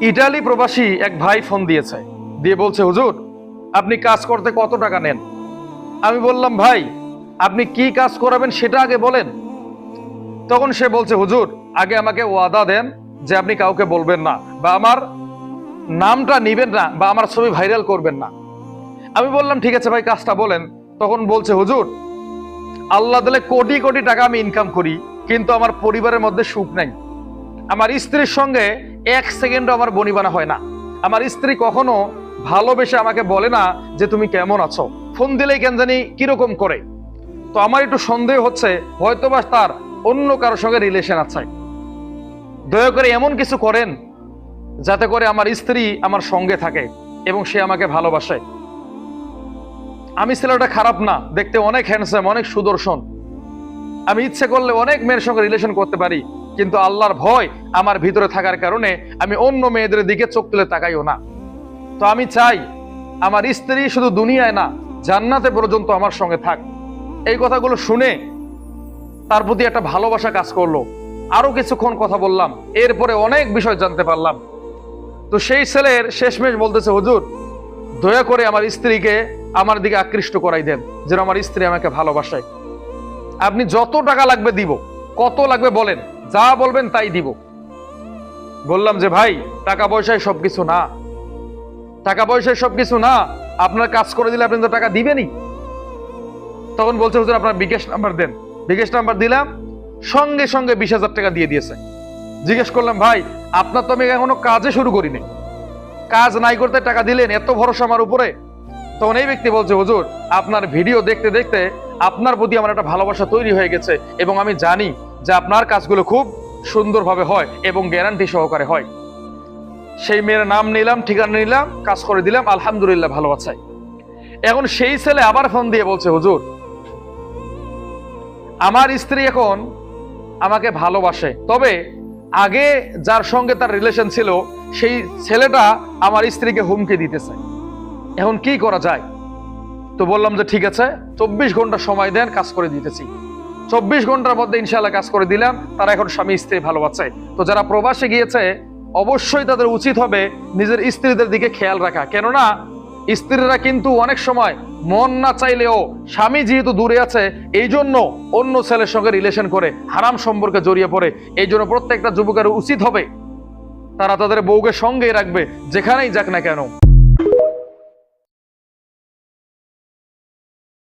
Italy প্রবাসী এক ভাই ফোন দিয়েছে। দিয়ে বলছে, হুজুর, আপনি কাজ করতে কত টাকা নেন? আমি বললাম, ভাই, আপনি কি কাজ করাবেন সেটা আগে বলেন। তখন সে বলছে, হুজুর, আগে আমাকে ওয়াদা দেন যে আপনি কাউকে বলবেন না বা আমার নামটা নিবেন না বা আমার ছবি ভাইরাল করবেন না। আমি বললাম, ঠিক আছে ভাই, কাজটা বলেন। তখন বলছে, হুজুর, আল্লাহ দিলে কোটি কোটি টাকা আমি ইনকাম করি, কিন্তু আমার পরিবারের মধ্যে সুখ নাই। আমার স্ত্রীর সঙ্গে এক সেকেন্ডও আমার বনিবানা হয় না। আমার স্ত্রী কখনো ভালোবেসে আমাকে বলে না যে তুমি কেমন আছো। ফোন দিলেই কেন জানি কীরকম করে। তো আমার একটু সন্দেহ হচ্ছে, হয়তোবা তার অন্য কারোর সঙ্গে রিলেশন আছে। দয়া করে এমন কিছু করেন যাতে করে আমার স্ত্রী আমার সঙ্গে থাকে এবং সে আমাকে ভালোবাসে। আমি ছেলেটা খারাপ না, দেখতে অনেক হ্যান্ডসাম অনেক সুদর্শন। আমি ইচ্ছে করলে অনেক মেয়ের সঙ্গে রিলেশন করতে পারি। কিন্তু আল্লাহর ভয় আমার ভিতরে থাকার কারণে আমি অন্য মেয়েদের দিকে চোখ তুলে তাকাইও না। তো আমি চাই, আমার স্ত্রী শুধু দুনিয়ায় না, জান্নাতে পর্যন্ত আমার সঙ্গে থাক। এই কথাগুলো শুনে তার প্রতি একটা ভালোবাসা কাজ করল। আরও কিছুক্ষণ কথা বললাম, এরপরে অনেক বিষয় জানতে পারলাম। তো সেই ছেলের শেষমেশ বলতেছে, হুজুর, দয়া করে আমার স্ত্রীকে আমার দিকে আকৃষ্ট করাই দেন, যেন আমার স্ত্রী আমাকে ভালোবাসায়। আপনি যত টাকা লাগবে দিব, কত লাগবে বলেন যা বলবেন তাই দিব। বললাম যে, ভাই, টাকা পয়সায় সবকিছু না। টাকা পয়সায় সবকিছু না। আপনার কাজ করে দিলে আপনি তো টাকা দিবেনই। তখন বলছে, হুজুর, আপনার বিকাশ নাম্বার দেন। বিকাশ নাম্বার দিলাম, সঙ্গে সঙ্গে বিশ হাজার টাকা দিয়ে দিয়েছে। জিজ্ঞেস করলাম, ভাই, আপনার তো আমি এখনও কাজে শুরু করিনি। কাজ নাই করতে টাকা দিলেন, এত ভরসা আমার উপরে? তখন এই ব্যক্তি বলছে, হুজুর, আপনার ভিডিও দেখতে দেখতে আপনার প্রতি আমার একটা ভালোবাসা তৈরি হয়ে গেছে এবং আমি জানি যে আপনার কাজগুলো খুব সুন্দরভাবে হয় এবং গ্যারান্টি সহকারে হয়। সেই মেয়ের নাম নিলাম, ঠিকানা নিলাম, কাজ করে দিলাম, আলহামদুলিল্লাহ ভালো আছে। এখন সেই ছেলে আবার ফোন দিয়ে বলছে, হুজুর, আমার স্ত্রী এখন আমাকে ভালোবাসে, তবে আগে যার সঙ্গে তার রিলেশন ছিল, সেই ছেলেটা আমার স্ত্রীকে হুমকি দিতেছে। এখন কি করা যায়? তো বললাম যে, ঠিক আছে, চব্বিশ ঘণ্টা সময় দেন, কাজ করে দিতেছি। চব্বিশ ঘণ্টার মধ্যে ইনশাল্লাহ কাজ করে দিলাম। তারা এখন স্বামী স্ত্রী ভালো আছে। তো যারা প্রবাসে গিয়েছে, অবশ্যই তাদের উচিত হবে নিজের স্ত্রীদের দিকে খেয়াল রাখা। কেননা, স্ত্রীরা কিন্তু অনেক সময় মন না চাইলেও স্বামী যেহেতু দূরে আছে, এই জন্য অন্য ছেলের সঙ্গে রিলেশন করে হারাম সম্পর্কে জড়িয়ে পড়ে। এই জন্য প্রত্যেকটা যুবকের উচিত হবে তারা তাদের বউকে সঙ্গেই রাখবে, যেখানেই যাক না কেন।